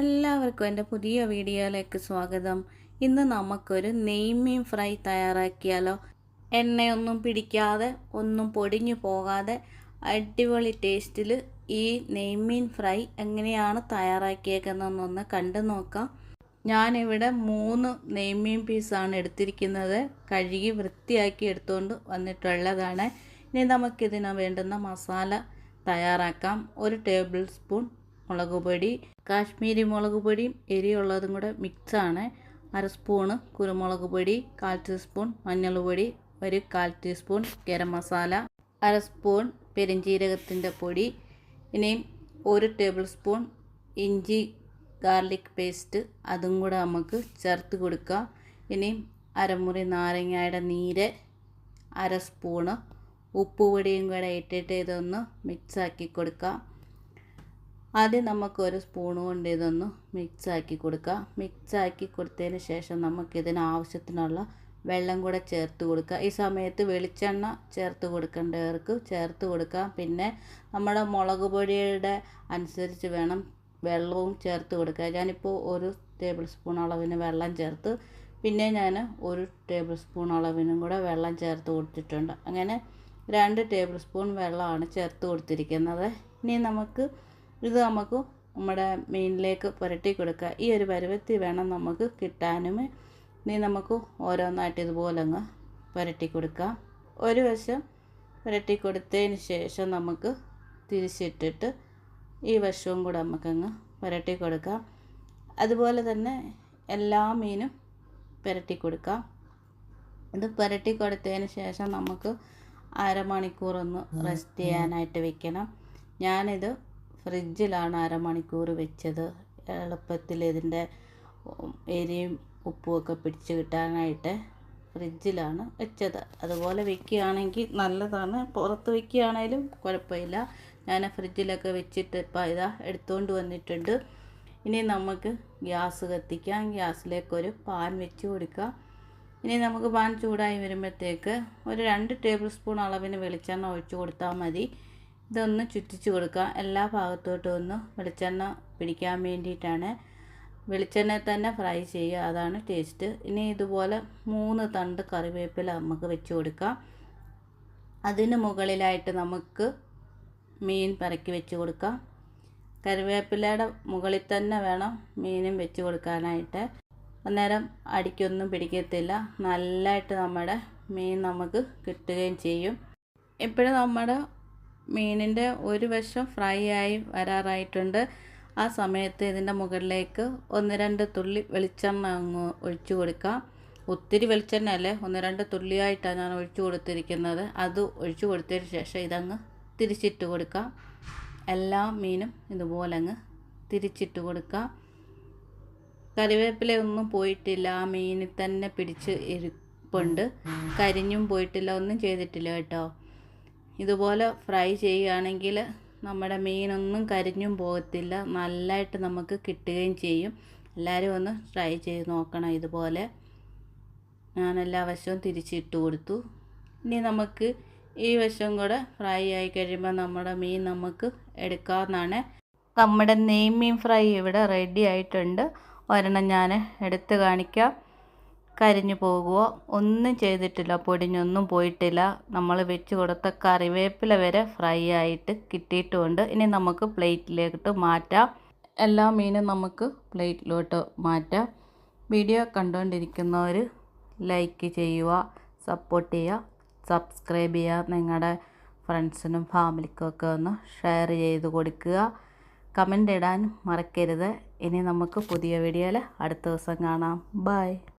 എല്ലാവർക്കും എന്റെ പുതിയ വീഡിയോയിലേക്ക് സ്വാഗതം. ഇന്ന് നമുക്കൊരു നെയ്മീൻ ഫ്രൈ തയ്യാറാക്കിയാലോ? എണ്ണയൊന്നും പിടിക്കാതെ ഒന്നും പൊടിഞ്ഞു പോകാതെ അടിപൊളി ടേസ്റ്റിൽ ഈ നെയ്മീൻ ഫ്രൈ എങ്ങനെയാണ് തയ്യാറാക്കിയേക്കുന്നതെന്നൊന്ന് കണ്ടു നോക്കാം. ഞാനിവിടെ മൂന്ന് നെയ്മീൻ പീസാണ് എടുത്തിരിക്കുന്നത്. കഴുകി വൃത്തിയാക്കി എടുത്തുകൊണ്ട് വന്നിട്ടുള്ളതാണ്. ഇനി നമുക്കിതിന് വേണ്ടുന്ന മസാല തയ്യാറാക്കാം. ഒരു ടേബിൾ സ്പൂൺ മുളക് പൊടി കാശ്മീരി മുളക് പൊടിയും എരിയുള്ളതും കൂടെ മിക്സാണ്. അര സ്പൂണ് കുരുമുളക് പൊടി കാൽ ടീസ്പൂൺ മഞ്ഞൾ പൊടി ഒരു കാൽ ടീസ്പൂൺ ഗരം മസാല അര സ്പൂൺ പെരിഞ്ജീരകത്തിന്റെ പൊടി ഇനിയും ഒരു ടേബിൾ സ്പൂൺ ഇഞ്ചി ഗാർലിക് പേസ്റ്റ് അതും കൂടെ നമുക്ക് ചേർത്ത് കൊടുക്കുക ഇനിയും അരമുറി നാരങ്ങയുടെ നീര് അര സ്പൂണ് ഉപ്പുപൊടിയും കൂടെ ഇട്ടിട്ട് ഇതൊന്ന് മിക്സാക്കി കൊടുക്കുക ആദ്യം നമുക്ക് ഒരു സ്പൂൺ കൊണ്ട് ഇതൊന്ന് മിക്സാക്കി കൊടുക്കുക മിക്സാക്കി കൊടുത്തതിന് ശേഷം നമുക്കിതിന് ആവശ്യത്തിനുള്ള വെള്ളം കൂടെ ചേർത്ത് കൊടുക്കുക ഈ സമയത്ത് വെളിച്ചെണ്ണ ചേർത്ത് കൊടുക്കേണ്ടവർക്ക് ചേർത്ത് കൊടുക്കാം. പിന്നെ നമ്മുടെ മുളക് പൊടിയുടെ അനുസരിച്ച് വേണം വെള്ളവും ചേർത്ത് കൊടുക്കുക ഞാനിപ്പോൾ ഒരു ടേബിൾ സ്പൂൺ അളവിന് വെള്ളം ചേർത്ത് പിന്നെ ഞാൻ ഒരു ടേബിൾ സ്പൂൺ അളവിനും കൂടെ വെള്ളം ചേർത്ത് കൊടുത്തിട്ടുണ്ട്. അങ്ങനെ രണ്ട് ടേബിൾ സ്പൂൺ വെള്ളമാണ് ചേർത്ത് കൊടുത്തിരിക്കുന്നത്. ഇനി നമുക്ക് ഇത് നമുക്ക് നമ്മുടെ മീനിലേക്ക് പുരട്ടി കൊടുക്കുക. ഈ ഒരു പരുവത്തി വേണം നമുക്ക് കിട്ടാനും. ഇനി നമുക്ക് ഓരോന്നായിട്ട് ഇതുപോലെ അങ്ങ് പുരട്ടി കൊടുക്കാം ഒരു വശം പുരട്ടി കൊടുത്തതിന് ശേഷം നമുക്ക് തിരിച്ചിട്ടിട്ട് ഈ വശവും കൂടെ നമുക്കങ്ങ് പുരട്ടി കൊടുക്കാം. അതുപോലെ തന്നെ എല്ലാ മീനും പുരട്ടി കൊടുക്കാം. ഇത് പുരട്ടി കൊടുത്തതിന് ശേഷം നമുക്ക് അരമണിക്കൂറൊന്ന് റെസ്റ്റ് ചെയ്യാനായിട്ട് വെക്കണം. ഞാനിത് ഫ്രിഡ്ജിലാണ് അരമണിക്കൂർ വെച്ചത്. എളുപ്പത്തിൽ ഇതിന്റെ എരിയും ഉപ്പും ഒക്കെ പിടിച്ച് കിട്ടാനായിട്ട് ഫ്രിഡ്ജിലാണ് വെച്ചത്. അതുപോലെ വെക്കുകയാണെങ്കിൽ നല്ലതാണ്. പുറത്ത് വെക്കുകയാണേലും കുഴപ്പമില്ല. ഞാൻ ഫ്രിഡ്ജിലൊക്കെ വെച്ചിട്ട് ഇപ്പോൾ ഇതാ എടുത്തുകൊണ്ട് വന്നിട്ടുണ്ട്. ഇനി നമുക്ക് ഗ്യാസ് കത്തിക്കാം. ഗ്യാസിലേക്കൊരു പാൻ വെച്ച് കൊടുക്കാം. ഇനി നമുക്ക് പാൻ ചൂടായി വരുമ്പോഴത്തേക്ക് ഒരു രണ്ട് ടേബിൾ സ്പൂൺ അളവിന് വെളിച്ചെണ്ണ ഒഴിച്ച് കൊടുത്താൽ മതി. ഇതൊന്ന് ചുറ്റിച്ച് കൊടുക്കുക. എല്ലാ ഭാഗത്തോട്ടും ഒന്ന് വെളിച്ചെണ്ണ പിടിക്കാൻ വേണ്ടിയിട്ടാണ്. വെളിച്ചെണ്ണ തന്നെ ഫ്രൈ ചെയ്യുക. അതാണ് ടേസ്റ്റ്. ഇനി ഇതുപോലെ മൂന്ന് തണ്ട് കറിവേപ്പില നമുക്ക് വെച്ച് കൊടുക്കാം. അതിന് മുകളിലായിട്ട് നമുക്ക് മീൻ പറക്കി വെച്ച് കൊടുക്കാം. കറിവേപ്പിലയുടെ മുകളിൽ തന്നെ വേണം മീനും വെച്ച് കൊടുക്കാനായിട്ട്. അന്നേരം അടിക്കൊന്നും പിടിക്കത്തില്ല. നല്ലതായിട്ട് നമ്മുടെ മീൻ നമുക്ക് കിട്ടുകയും ചെയ്യും. ഇപ്പോഴും നമ്മുടെ മീനിന്റെ ഒരു വശം ഫ്രൈ ആയി വരാറായിട്ടുണ്ട്. ആ സമയത്ത് ഇതിന്റെ മുകളിലേക്ക് ഒന്ന് രണ്ട് തുള്ളി വെളിച്ചെണ്ണ അങ്ങ് ഒഴിച്ചു കൊടുക്കാം. ഒത്തിരി വെളിച്ചെണ്ണ അല്ലേ ഒന്ന് രണ്ട് തുള്ളിയായിട്ടാണ് ഞാൻ ഒഴിച്ചു കൊടുത്തിരിക്കുന്നത്. അത് ഒഴിച്ചു കൊടുത്തതിന് ശേഷം ഇതങ്ങ് തിരിച്ചിട്ട് കൊടുക്കാം. എല്ലാ മീനും ഇതുപോലെ അങ്ങ് തിരിച്ചിട്ട് കൊടുക്കാം. കറിവേപ്പില ഒന്നും പോയിട്ടില്ല. ആ മീനിൽ തന്നെ പിടിച്ച് ഇരിപ്പുണ്ട്. കരിഞ്ഞും പോയിട്ടില്ല. ഒന്നും ചെയ്തിട്ടില്ല കേട്ടോ. ഇതുപോലെ ഫ്രൈ ചെയ്യുകയാണെങ്കിൽ നമ്മുടെ മീനൊന്നും കരിഞ്ഞും പോകത്തില്ല. നല്ലതായിട്ട് നമുക്ക് കിട്ടുകയും ചെയ്യും. എല്ലാവരും ഒന്ന് ട്രൈ ചെയ്ത് നോക്കണം ഇതുപോലെ. ഞാൻ എല്ലാ വശവും തിരിച്ചിട്ട് കൊടുത്തു. ഇനി നമുക്ക് ഈ വശം കൂടെ ഫ്രൈ ആയി കഴിയുമ്പോൾ നമ്മുടെ മീൻ നമുക്ക് എടുക്കാവുന്നതാണ്. നമ്മുടെ നെയ്മീൻ ഫ്രൈ ഇവിടെ റെഡി ആയിട്ടുണ്ട്. ഒരെണ്ണം ഞാൻ എടുത്ത് കാണിക്കാം. കരിഞ്ഞു പോകുമോ ഒന്നും ചെയ്തിട്ടില്ല പൊടിഞ്ഞൊന്നും പോയിട്ടില്ല. നമ്മൾ വെച്ച് കൊടുത്ത കറിവേപ്പില വരെ ഫ്രൈ ആയിട്ട് കിട്ടിയിട്ടുമുണ്ട് ഇനി നമുക്ക് പ്ലേറ്റിലേക്കിട്ട് മാറ്റാം. എല്ലാ മീനും നമുക്ക് പ്ലേറ്റിലോട്ട് മാറ്റാം. വീഡിയോ കണ്ടുകൊണ്ടിരിക്കുന്നവർ ലൈക്ക് ചെയ്യുക സപ്പോർട്ട് ചെയ്യുക സബ്സ്ക്രൈബ് ചെയ്യുക. നിങ്ങളുടെ ഫ്രണ്ട്സിനും ഫാമിലിക്കും ഒക്കെ ഒന്ന് ഷെയർ ചെയ്ത് കൊടുക്കുക. കമന്റ് ഇടാൻ മറക്കരുത്. ഇനി നമുക്ക് പുതിയ വീഡിയോയിൽ അടുത്ത ദിവസം കാണാം. ബൈ